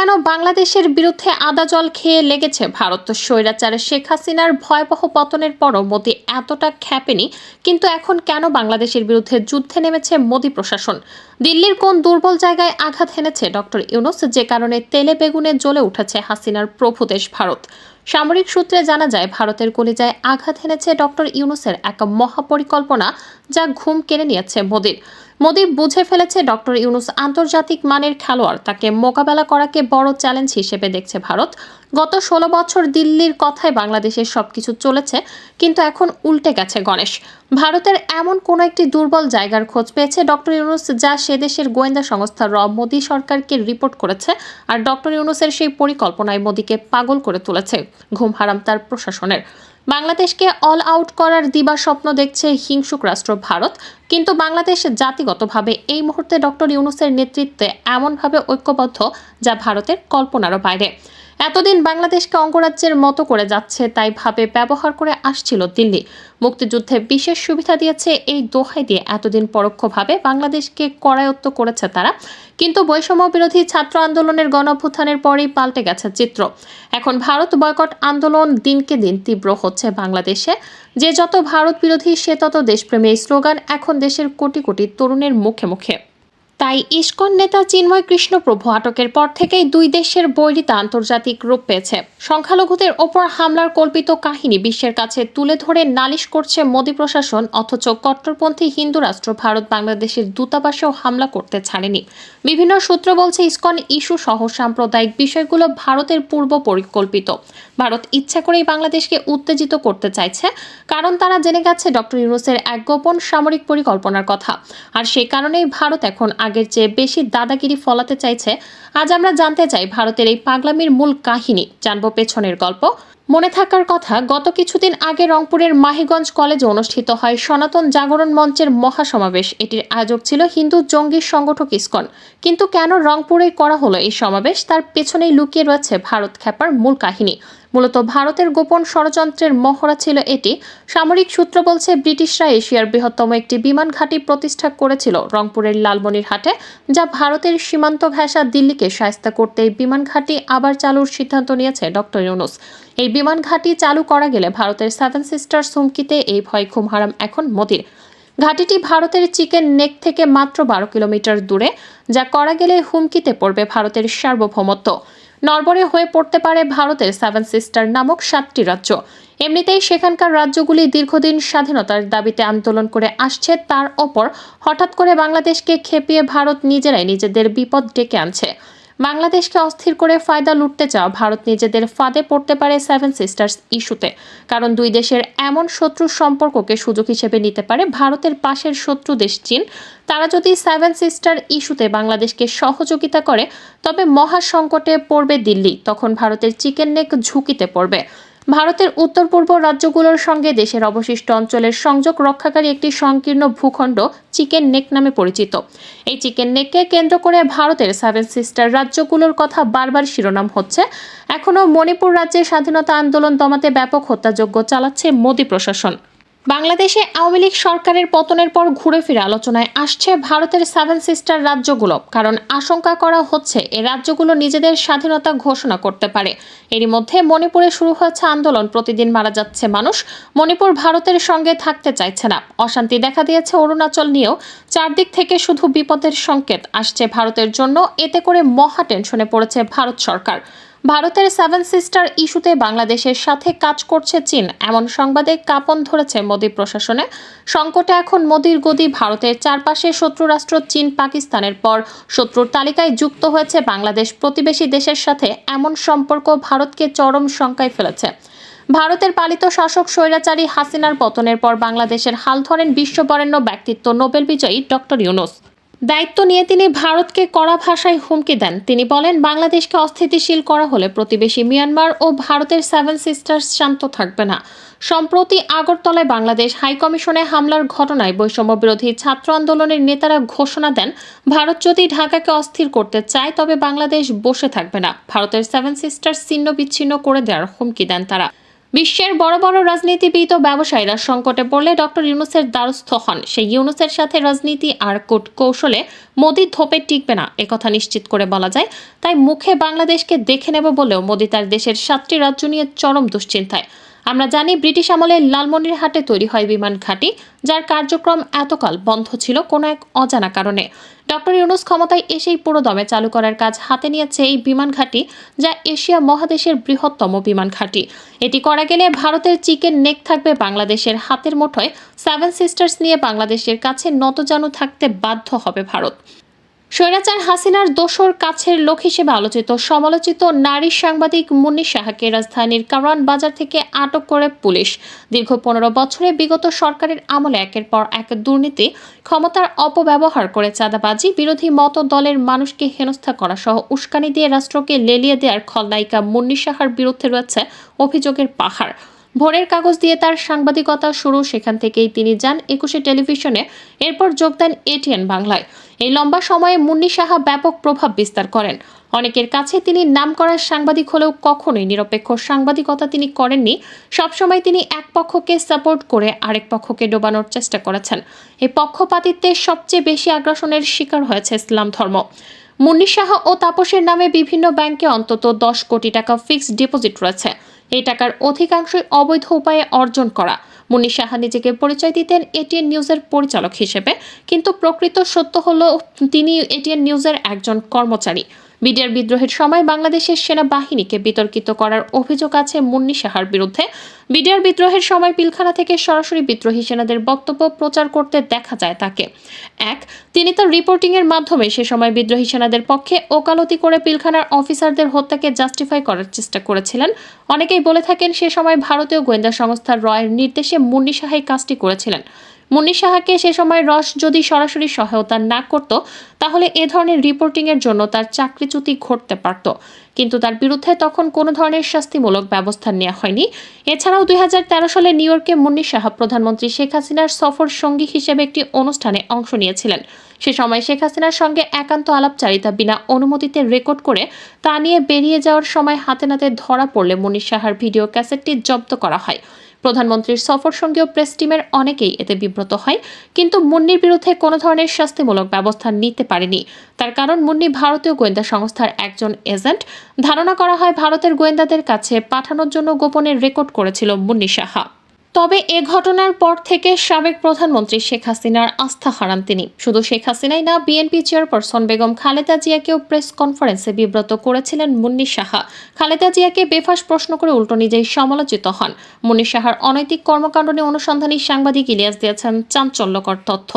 কেন বাংলাদেশের বিরুদ্ধে আদা জল খেয়ে লেগেছে ভারত? স্বৈরাচারে শেখ হাসিনার ভয়াবহ পতনের পরও মোদী এতটা খ্যাপেনি, কিন্তু এখন কেন বাংলাদেশের বিরুদ্ধে যুদ্ধে নেমেছে মোদী প্রশাসন? দিল্লির কোন দুর্বল জায়গায় আঘাত হেনেছে ডক্টর ইউনুস? যে কারণে তেলে বেগুনে জ্বলে উঠেছে হাসিনার প্রভুদেশ ভারত। সামরিক সূত্রে জানা যায়, ভারতের কলিজায় আঘাত হেনেছে ডক্টর ইউনুসের এক মহাপরিকল্পনা যা ঘুম কেড়ে নিয়েছে মোদীর। মোদি বুঝে ফেলেছে ডক্টর ইউনুস আন্তর্জাতিক মানের খেলোয়াড়, তাকে মোকাবেলা করাকে বড় চ্যালেঞ্জ হিসেবে দেখছে ভারত। গত ষোলো বছর দিল্লির কথায় বাংলাদেশের সবকিছু চলেছে, কিন্তু এখন উল্টে গেছে গণেশ। ভারতের এমন কোনো একটি দুর্বল জায়গার খোঁজ পেয়েছে ডক্টর ইউনুস যা সে দেশের গোয়েন্দা সংস্থা র মোদী সরকারকে রিপোর্ট করেছে আর ডক্টর ইউনুসের সেই পরিকল্পনায় মোদীকে পাগল করে তুলেছে ঘুম হারাম তার প্রশাসনের। বাংলাদেশকে অল আউট করার দিবা স্বপ্ন দেখছে হিংসুক রাষ্ট্র ভারত, কিন্তু বাংলাদেশ জাতিগতভাবে এই মুহূর্তে ডক্টর ইউনুসের নেতৃত্বে এমনভাবে ঐক্যবদ্ধ যা ভারতের কল্পনারও বাইরে। এতদিন বাংলাদেশকে অঙ্গরাজ্যের মতো করে যাচ্ছে, তাই ভাবে ব্যবহার করে আসছিল দিল্লি। মুক্তিযুদ্ধে বিশেষ সুবিধা দিয়েছে এই দোহাই দিয়ে। এতদিন পরোক্ষভাবে বাংলাদেশকে করায়ত্ত করেছে তারা, কিন্তু বৈষম্য বিরোধী ছাত্র আন্দোলনের গণঅভ্যুত্থানের পরেই পাল্টে গেছে চিত্র। এখন ভারত বয়কট আন্দোলন দিনকে দিন তীব্র হচ্ছে বাংলাদেশে। যে যত ভারত বিরোধী, সে তত দেশপ্রেমী স্লোগান এখন দেশের কোটি কোটি তরুণের মুখে মুখে। তাই ইস্কন নেতা চিন্ময় কৃষ্ণপ্রভু আটকের পর থেকেই দুই দেশের বৈরিতা আন্তর্জাতিক রূপ পেয়েছে। সংখ্যালঘুদের ওপর হামলার কল্পিত কাহিনী বিশ্বের কাছে তুলে ধরে নালিশ করছে মোদী প্রশাসন, অথচ কট্টরপন্থী হিন্দু রাষ্ট্র ভারত বাংলাদেশের দূতাবাসেও হামলা করতে ছাড়েনি। বিভিন্ন সূত্র বলছে ইস্কন ইস্যু সহ সাম্প্রদায়িক বিষয়গুলো ভারতের পূর্ব পরিকল্পিত। ভারত ইচ্ছা করেই বাংলাদেশকে উত্তেজিত করতে চাইছে, কারণ তারা জেনে গেছে ডক্টর ইউনুসের এক গোপন সামরিক পরিকল্পনার কথা। আর সেই কারণেই ভারত এখন আগের চেয়ে বেশি দাদাগিরি ফলাতে চাইছে, আজ আমরা জানতে চাই ভারতের এই পাগলামির মূল কাহিনী। জানব পেছনের গল্প। মনে থাকার কথা, গত কিছুদিন আগে রংপুরের মাহিগঞ্জ কলেজে অনুষ্ঠিত হয় সনাতন জাগরণ মঞ্চের মহাসমাবেশ। এটির আয়োজক ছিল হিন্দু জঙ্গি সংগঠক ইস্কন। কিন্তু কেন রংপুরেই করা হলো এই সমাবেশ? তার পেছনেই লুকিয়ে রয়েছে ভারত খ্যাপার মূল কাহিনী। মূলত ভারতের গোপন ষড়যন্ত্রের মহড়া ছিল এটি। সামরিক সূত্র বলছে, ব্রিটিশরা এশিয়ার বৃহত্তম একটি বিমান ঘাঁটি প্রতিষ্ঠা করেছিল রংপুরের লালমনিরহাটে, যা ভারতের সীমান্ত ঘেঁষা দিল্লিকে সায়স্তা করতে এই বিমান ঘাঁটি আবার চালুর সিদ্ধান্ত নিয়েছে ডক্টর ইউনুস। এই বিমান ঘাঁটি চালু করা গেলে ভারতের সেভেন সিস্টার্স হুমকিতে এই ভয় খুম হারাম এখন মোদির। ঘাঁটিটি ভারতের চিকেন নেক থেকে মাত্র বারো কিলোমিটার দূরে, যা করা গেলে হুমকিতে পড়বে ভারতের সার্বভৌমত্ব। নরবরে হয়ে পড়তে পারে ভারতের সেভেন সিস্টার নামক সাতটি রাজ্য। এমনিতেই সেখানকার রাজ্যগুলি দীর্ঘদিন স্বাধীনতার দাবিতে আন্দোলন করে আসছে, তার ওপর হঠাৎ করে বাংলাদেশকে খেপিয়ে ভারত নিজেরাই নিজেদের বিপদ ডেকে আনছে। বাংলাদেশকে অস্থির করে ফায়দা লুটতে চাও ভারত নিজেদের ফাঁদে পড়তে পারে সেভেন সিস্টার্স ইস্যুতে। কারণ দুই দেশের এমন শত্রু সম্পর্ককে সুযোগ হিসেবে নিতে পারে ভারতের পাশের শত্রু দেশ চীন। তারা যদি সেভেন সিস্টার ইস্যুতে বাংলাদেশকে সহযোগিতা করে, তবে মহাসংকটে পড়বে দিল্লি। তখন ভারতের চিকেন নেক ঝুঁকিতে পড়বে। ভারতের উত্তর পূর্ব রাজ্যগুলোর সঙ্গে দেশের অবশিষ্ট অঞ্চলের সংযোগ রক্ষাকারী একটি সংকীর্ণ ভূখণ্ড চিকেন নেক নামে পরিচিত। এই চিকেন নেককে কেন্দ্র করে ভারতের সেভেন সিস্টার রাজ্যগুলোর কথা বারবার শিরোনাম হচ্ছে। এখনও মণিপুর রাজ্যের স্বাধীনতা আন্দোলন দমাতে ব্যাপক হত্যাযজ্ঞ চালাচ্ছে মোদী প্রশাসন। বাংলাদেশে আওয়ামী লীগ সরকারের পতনের পর ঘুরে ফিরে আলোচনায় আসছে ভারতের সেভেন সিস্টার রাজ্যগুলো। কারণ আশঙ্কা করা হচ্ছে এ রাজ্যগুলো নিজেদের স্বাধীনতা ঘোষণা করতে পারে। এরই মধ্যে মণিপুরে শুরু হয়েছে আন্দোলন। প্রতিদিন মারা যাচ্ছে মানুষ। মণিপুর ভারতের সঙ্গে থাকতে চাইছে না। অশান্তি দেখা দিয়েছে অরুণাচল নিয়েও। চারদিক থেকে শুধু বিপদের সংকেত আসছে ভারতের জন্য। এতে করে মহা টেনশনে পড়েছে ভারত সরকার। ভারতের সেভেন সিস্টার ইস্যুতে বাংলাদেশের সাথে কাজ করছে চীন। এমন সংবাদে কাপন ধরেছে মোদী প্রশাসনে। সংকটে এখন মোদীর গদি ভারতের চারপাশে শত্রু রাষ্ট্র চীন পাকিস্তানের পর। শত্রুর তালিকায় যুক্ত হয়েছে বাংলাদেশ প্রতিবেশী দেশের সাথে। এমন সম্পর্ক ভারতকে চরম শঙ্কায় ফেলেছে। ভারতের পালিত শাসক স্বৈরাচারী হাসিনার পতনের পর বাংলাদেশের হাল ধরেন বিশ্ববরেণ্য ব্যক্তিত্ব নোবেল বিজয়ী ডক্টর ইউনুস। দায়িত্ব নিয়ে তিনি ভারতকে কড়া ভাষায় হুমকি দেন। তিনি বলেন, বাংলাদেশকে অস্থিতিশীল করা হলে প্রতিবেশী মিয়ানমার ও ভারতের সেভেন সিস্টার্স শান্ত থাকবে না। সম্প্রতি আগরতলায় বাংলাদেশ হাইকমিশনে হামলার ঘটনায় বৈষম্য বিরোধী ছাত্র আন্দোলনের নেতারা ঘোষণা দেন, ভারত যদি ঢাকাকে অস্থির করতে চায়, তবে বাংলাদেশ বসে থাকবে না। ভারতের সেভেন সিস্টার্স ছিন্ন বিচ্ছিন্ন করে দেওয়ার হুমকি দেন তারা। বিশ্বের বড় বড় রাজনীতিবিদ ও ব্যবসায়ীরা সংকটে পড়লে ডক্টর ইউনুসের দ্বারস্থ হন। সেই ইউনুসের সাথে রাজনীতি আর কূট কৌশলে মোদি ধোপে টিকবে না একথা নিশ্চিত করে বলা যায়। তাই মুখে বাংলাদেশকে দেখে নেব বলেও মোদি তার দেশের সাতটি রাজ্য নিয়ে চরম দুশ্চিন্তায়। আমরা জানি ব্রিটিশ আমলে লালমনিরহাটে তৈরি হয় বিমান ঘাঁটি, যার কার্যক্রম এতকাল বন্ধ ছিল কোনো এক অজানা কারণে। ডক্টর ইউনুস ক্ষমতায় এসেই পুরো দমে চালু করার কাজ হাতে নিয়েছে এই বিমান ঘাঁটি, যা এশিয়া মহাদেশের বৃহত্তম বিমান ঘাঁটি। এটি করা গেলে ভারতের চিকেন নেক থাকবে বাংলাদেশের হাতের মুঠোয়। সেভেন সিস্টার্স নিয়ে বাংলাদেশের কাছে নতজানু থাকতে বাধ্য হবে ভারত। স্বৈরাচার হাসিনার দোসর কাছের লোক হিসেবে আলোচিত সমালোচিত নারী সাংবাদিক মুন্নি সাহাকে রাজধানীর কারওয়ান বাজার থেকে আটক করে পুলিশ। দীর্ঘ পনেরো বছরে বিগত সরকারের আমলে একের পর এক দুর্নীতি, ক্ষমতার অপব্যবহার করে চাঁদাবাজি, বিরোধী মত দলের মানুষকে হেনস্থা করা সহ উস্কানি দিয়ে রাষ্ট্রকে লেলিয়ে দেওয়ার খলনায়িকা মুন্নি সাহার বিরুদ্ধে রয়েছে অভিযোগের পাহাড়। ভোরের কাগজ দিয়ে তার সাংবাদিকতা শুরু, সেখান থেকেই তিনি যান একুশে টেলিভিশনে। এরপর যোগ দেন এটিএন বাংলায়। এই লম্বা সময়ে মুন্নি সাহা ব্যাপক প্রভাব বিস্তার করেন। অনেকের কাছে তিনি নামকরা সাংবাদিক হলেও কখনোই নিরপেক্ষ সাংবাদিকতা তিনি করেননি। সবসময় তিনি এক পক্ষকে সাপোর্ট করে আরেক পক্ষকে ডোবানোর চেষ্টা করেছেন। এই পক্ষপাতিত্বের সবচেয়ে বেশি আগ্রাসনের শিকার হয়েছে ইসলাম ধর্ম। মুন্নি সাহা ও তাপসের নামে বিভিন্ন ব্যাংকে অন্তত দশ কোটি টাকা ফিক্সড ডিপোজিট রয়েছে। এই টাকার অধিকাংশই অবৈধ উপায়ে অর্জন করা। মুন্নি সাহা নিজেকে পরিচয় দিতেন এটিএন নিউজের পরিচালক হিসেবে, কিন্তু প্রকৃত সত্য হল তিনি এটিএন নিউজের একজন কর্মচারী। বিডিআর বিদ্রোহের সময় বাংলাদেশের সেনাবাহিনীকে বিতর্কিত করার অভিযোগ আছে মুন্নি সাহার বিরুদ্ধে। বিডিআর বিদ্রোহের সময় পিলখানা থেকে সরাসরি বিদ্রোহী সেনাদের বক্তব্য প্রচার করতে দেখা যায় তাকে। এক, তিনি তার রিপোর্টিংয়ের মাধ্যমে সে সময় বিদ্রোহী সেনাদের পক্ষে ওকালতি করে পিলখানার অফিসারদের হত্যাকে জাস্টিফাই করার চেষ্টা করেছিলেন। অনেকেই বলে থাকেন সে সময় ভারতীয় গোয়েন্দা সংস্থার রয়ের নির্দেশে মুন্নি সাহাই কাজটি করেছিলেন। মুন্নি সাহাকে সে সময় রস যদি সরাসরি সহায়তা না করত, তাহলে এ ধরনের রিপোর্টিংয়ের জন্য তার চাকরিচ্যুতি ঘটতে পারত। কিন্তু তার বিরুদ্ধে তখন কোনো ধরনের শাস্তিমূলক ব্যবস্থা নেওয়া হয়নি। এছাড়াও দুই হাজার তেরো সালে নিউ ইয়র্কে মুন্নি সাহা প্রধানমন্ত্রী শেখ হাসিনার সফর সঙ্গী হিসেবে একটি অনুষ্ঠানে অংশ নিয়েছিলেন। সে সময় শেখ হাসিনার সঙ্গে একান্ত আলাপচারিতা বিনা অনুমতিতে রেকর্ড করে তা নিয়ে বেরিয়ে যাওয়ার সময় হাতে নাতে ধরা পড়লে মুন্নি সাহার ভিডিও ক্যাসেটটি জব্দ করা হয়। প্রধানমন্ত্রীর সফর সঙ্গেও প্রেস টিমের অনেকেই এতে বিব্রত হয়, কিন্তু মুন্নির বিরুদ্ধে কোনো ধরনের শাস্তিমূলক ব্যবস্থা নিতে পারেনি। তার কারণ, মুন্নি ভারতীয় গোয়েন্দা সংস্থার একজন এজেন্ট। ধারণা করা হয়, ভারতের গোয়েন্দাদের কাছে পাঠানোর জন্য গোপনে রেকর্ড করেছিল মুন্নি সাহা। তবে এ ঘটনার পর থেকে সাবেক প্রধানমন্ত্রী শেখ হাসিনার আস্থা হারান তিনি। শুধু শেখ হাসিনাই না, বিএনপি চেয়ারপারসন বেগম খালেদা জিয়াকেও প্রেস কনফারেন্সে বিব্রত করেছিলেন মুন্নি সাহা। খালেদা জিয়াকে বেফাস প্রশ্ন করে উল্টো নিজেই সমালোচিত হন। মুন্নি সাহার অনৈতিক কর্মকাণ্ড নিয়ে অনুসন্ধানী সাংবাদিক ইলিয়াস দিয়েছেন চাঞ্চল্যকর তথ্য।